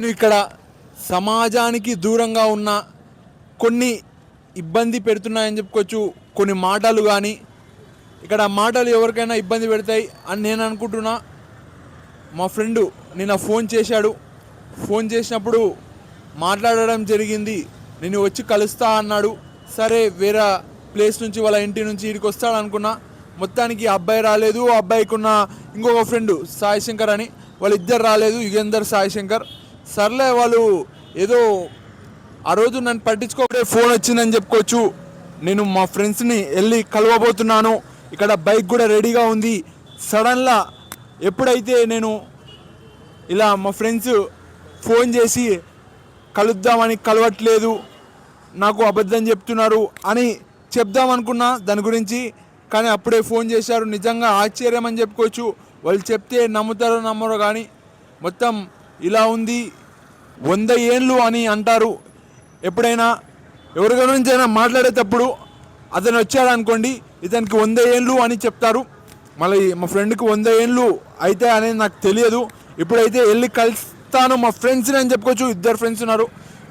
నేను ఇక్కడ సమాజానికి దూరంగా ఉన్న కొన్ని ఇబ్బంది పెడుతున్నాయని చెప్పుకోవచ్చు. కొన్ని మాటలు కానీ ఇక్కడ మాటలు ఎవరికైనా ఇబ్బంది పెడతాయి అని నేను అనుకుంటున్నా. మా ఫ్రెండు నిన్న ఫోన్ చేశాడు. ఫోన్ చేసినప్పుడు మాట్లాడడం జరిగింది. నేను వచ్చి కలుస్తా అన్నాడు. సరే వేరే ప్లేస్ నుంచి వాళ్ళ ఇంటి నుంచి ఇక్కడికి వస్తాడు అనుకున్నా. మొత్తానికి అబ్బాయి రాలేదు. అబ్బాయికి ఉన్న ఇంకొక ఫ్రెండు సాయిశంకర్ అని. వాళ్ళిద్దరు రాలేదు. యుగేందర్ సాయిశంకర్ సర్లే వాళ్ళు ఏదో ఆ రోజు నన్ను పట్టించుకోకపోతే ఫోన్ వచ్చిందని చెప్పుకోవచ్చు. నేను మా ఫ్రెండ్స్ని వెళ్ళి కలవబోతున్నాను. ఇక్కడ బైక్ కూడా రెడీగా ఉంది. సడన్గా ఎప్పుడైతే నేను ఇలా మా ఫ్రెండ్స్ ఫోన్ చేసి కలుద్దామని కలవట్లేదు నాకు అబద్ధం చెప్తున్నారు అని చెప్దాం అనుకున్నా దాని గురించి. కానీ అప్పుడే ఫోన్ చేశారు. నిజంగా ఆశ్చర్యం అని చెప్పుకోవచ్చు. వాళ్ళు చెప్తే నమ్ముతారో నమ్మరో కానీ మొత్తం ఇలా ఉంది. వంద ఏండ్లు అని అంటారు. ఎప్పుడైనా ఎవరి గురించి అయినా మాట్లాడేటప్పుడు అతను వచ్చాడు అనుకోండి ఇతనికి వంద ఏండ్లు అని చెప్తారు. మళ్ళీ మా ఫ్రెండ్కి వంద ఏండ్లు అయితే అనేది నాకు తెలియదు. ఇప్పుడైతే వెళ్ళి కలుస్తాను మా ఫ్రెండ్స్ని అని చెప్పుకోవచ్చు. ఇద్దరు ఫ్రెండ్స్ ఉన్నారు.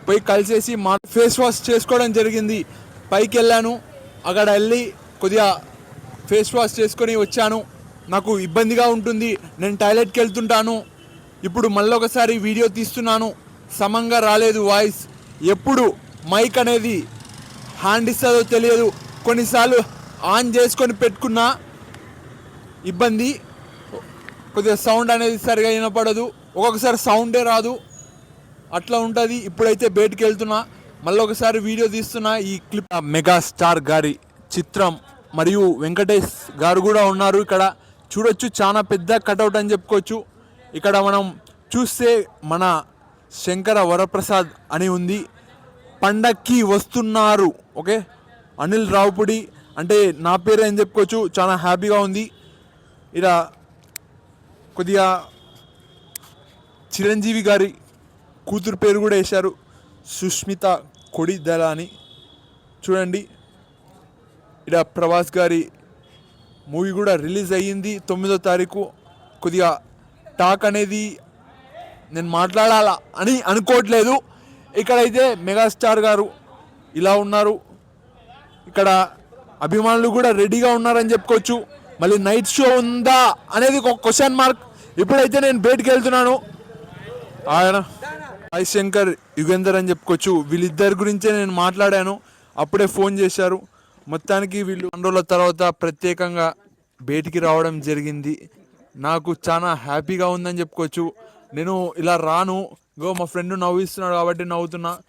పోయి కలిసేసి మా ఫేస్ వాష్ చేసుకోవడం జరిగింది. పైకి వెళ్ళాను. అక్కడ వెళ్ళి కొద్దిగా ఫేస్ వాష్ చేసుకొని వచ్చాను. నాకు ఇబ్బందిగా ఉంటుంది. నేను టాయిలెట్కి వెళ్తుంటాను. ఇప్పుడు మళ్ళీ ఒకసారి వీడియో తీస్తున్నాను. సమంగా రాలేదు వాయిస్. ఎప్పుడు మైక్ అనేది హ్యాండ్ ఇస్తుందో తెలియదు. కొన్నిసార్లు ఆన్ చేసుకొని పెట్టుకున్నా ఇబ్బంది. కొద్దిగా సౌండ్ అనేది సరిగా వినపడదు. ఒక్కొక్కసారి సౌండే రాదు. అట్లా ఉంటుంది. ఇప్పుడైతే బయటికి వెళ్తున్నా. మళ్ళీ ఒకసారి వీడియో తీస్తున్నా. ఈ క్లిప్ మెగాస్టార్ గారి చిత్రం. మరియు వెంకటేష్ గారు కూడా ఉన్నారు ఇక్కడ. చూడొచ్చు. చాలా పెద్ద కటౌట్ అని చెప్పుకోవచ్చు. ఇక్కడ మనం చూస్తే మన శంకర వరప్రసాద్ అని ఉంది. పండక్కి వస్తున్నారు. ఓకే? అనిల్ రావుపుడి. అంటే నా పేరు అని చెప్పుకోవచ్చు. చాలా హ్యాపీగా ఉంది. ఇలా కొద్దిగా చిరంజీవి గారి కూతురు పేరు కూడా వేశారు. సుష్మిత కొడిదల అని చూడండి. ఇక్కడ ప్రభాస్ గారి మూవీ కూడా రిలీజ్ అయ్యింది తొమ్మిదో తారీఖు. కొద్దిగా టాక్ అనేది నేను మాట్లాడాలా అని అనుకోవట్లేదు. ఇక్కడైతే మెగాస్టార్ గారు ఇలా ఉన్నారు. ఇక్కడ అభిమానులు కూడా రెడీగా ఉన్నారని చెప్పుకోవచ్చు. మళ్ళీ నైట్ షో ఉందా అనేది ఒక క్వశ్చన్ మార్క్. ఇప్పుడైతే నేను బయటికి వెళ్తున్నాను. ఆయన సాయి శంకర్ యుగేందర్ అని చెప్పుకోవచ్చు. వీళ్ళిద్దరి గురించే నేను మాట్లాడాను. అప్పుడే ఫోన్ చేశారు. మొత్తానికి వీళ్ళు రెండు రోజుల తర్వాత ప్రత్యేకంగా బయటికి రావడం జరిగింది. నాకు చాలా హ్యాపీగా ఉందని చెప్పుకోవచ్చు. నేను ఇలా రాను. గో మా ఫ్రెండ్ నవ్విస్తున్నాడు కాబట్టి నవ్వుతున్నా.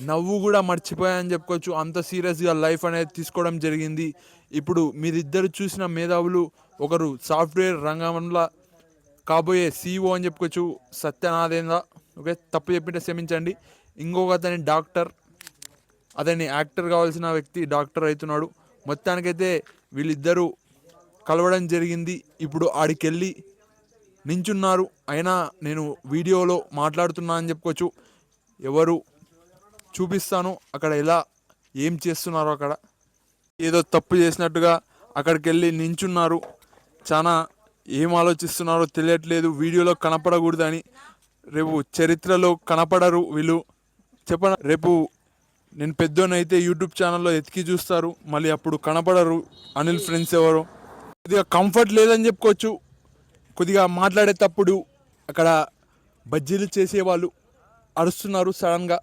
నవ్వు కూడా మర్చిపోయాయని చెప్పుకోవచ్చు. అంత సీరియస్గా లైఫ్ అనేది తీసుకోవడం జరిగింది. ఇప్పుడు మీరిద్దరు చూసిన మేధావులు ఒకరు సాఫ్ట్వేర్ రంగంలో కాబోయే సీఈఓ అని చెప్పుకోవచ్చు. సత్యనాథేంద్ర. ఓకే తప్పు చెప్పింటే క్షమించండి. ఇంకొక అతని డాక్టర్. అతని యాక్టర్ కావాల్సిన వ్యక్తి డాక్టర్ అవుతున్నాడు. మొత్తానికైతే వీళ్ళిద్దరూ కలవడం జరిగింది. ఇప్పుడు ఆడికెళ్ళి నించున్నారు. అయినా నేను వీడియోలో మాట్లాడుతున్నా అని చెప్పుకోవచ్చు. ఎవరు చూపిస్తాను. అక్కడ ఎలా ఏం చేస్తున్నారో అక్కడ. ఏదో తప్పు చేసినట్టుగా అక్కడికి వెళ్ళి నించున్నారు. చాలా ఏం ఆలోచిస్తున్నారో తెలియట్లేదు. వీడియోలో కనపడకూడదని రేపు చరిత్రలో కనపడరు వీళ్ళు. చెప్ప రేపు నేను పెద్దోనైతే యూట్యూబ్ ఛానల్లో ఎతికి చూస్తారు. మళ్ళీ అప్పుడు కనపడరు. అనిల్ ఫ్రెండ్స్ ఎవరు? ఇదిగా కంఫర్ట్ లేదని చెప్పుకోవచ్చు. కొద్దిగా మాట్లాడేటప్పుడు అక్కడ బజ్జీలు చేసేవాళ్ళు అరుస్తున్నారు సడన్గా.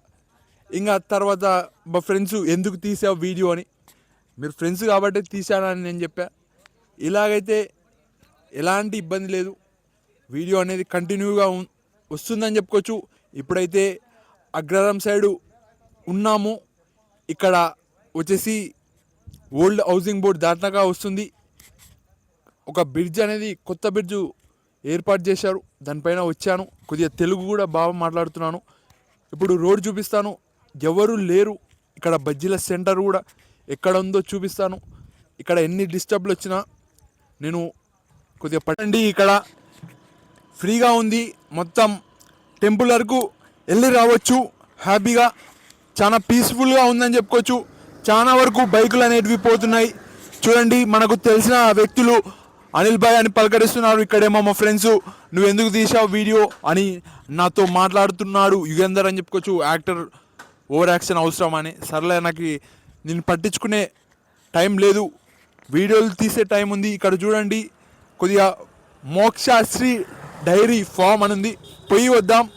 ఇంకా తర్వాత మా ఫ్రెండ్స్ ఎందుకు తీసావు వీడియో అని. మీరు ఫ్రెండ్స్ కాబట్టి తీసానని నేను చెప్పా. ఇలాగైతే ఎలాంటి ఇబ్బంది లేదు. వీడియో అనేది కంటిన్యూగా ఉం- వస్తుందని చెప్పుకోవచ్చు. ఇప్పుడైతే అగ్రహారం సైడు ఉన్నాము. ఇక్కడ వచ్చేసి ఓల్డ్ హౌసింగ్ బోర్డ్ దాటినాక వస్తుంది. ఒక బ్రిడ్జ్ అనేది కొత్త బ్రిడ్జ్ ఏర్పాటు చేశారు. దానిపైన వచ్చాను. కొద్దిగా తెలుగు కూడా బాగా మాట్లాడుతున్నాను. ఇప్పుడు రోడ్ చూపిస్తాను. ఎవరు లేరు. ఇక్కడ బజ్జీల సెంటర్ కూడా ఎక్కడ ఉందో చూపిస్తాను. ఇక్కడ ఎన్ని డిస్టర్బ్లు వచ్చినా నేను కొద్దిగా పట్టండి. ఇక్కడ ఫ్రీగా ఉంది. మొత్తం టెంపుల్ వరకు వెళ్ళి రావచ్చు. హ్యాపీగా. చాలా పీస్ఫుల్గా ఉందని చెప్పుకోవచ్చు. చాలా వరకు బైకులు అనేటివి పోతున్నాయి. చూడండి మనకు తెలిసిన వ్యక్తులు అనిల్ భాయ్ అని పలకరిస్తున్నారు. ఇక్కడేమో మా ఫ్రెండ్స్ నువ్వు ఎందుకు తీసావు వీడియో అని నాతో మాట్లాడుతున్నాడు యుగేందర్ అని చెప్పుకోవచ్చు. యాక్టర్ ఓవర్ యాక్షన్ అవసరం అని. సర్లే నాకు నేను పట్టించుకునే టైం లేదు. వీడియోలు తీసే టైం ఉంది. ఇక్కడ చూడండి. కొద్దిగా మోక్షశ్రీ డైరీ ఫామ్ అని ఉంది. పోయి వద్దాం.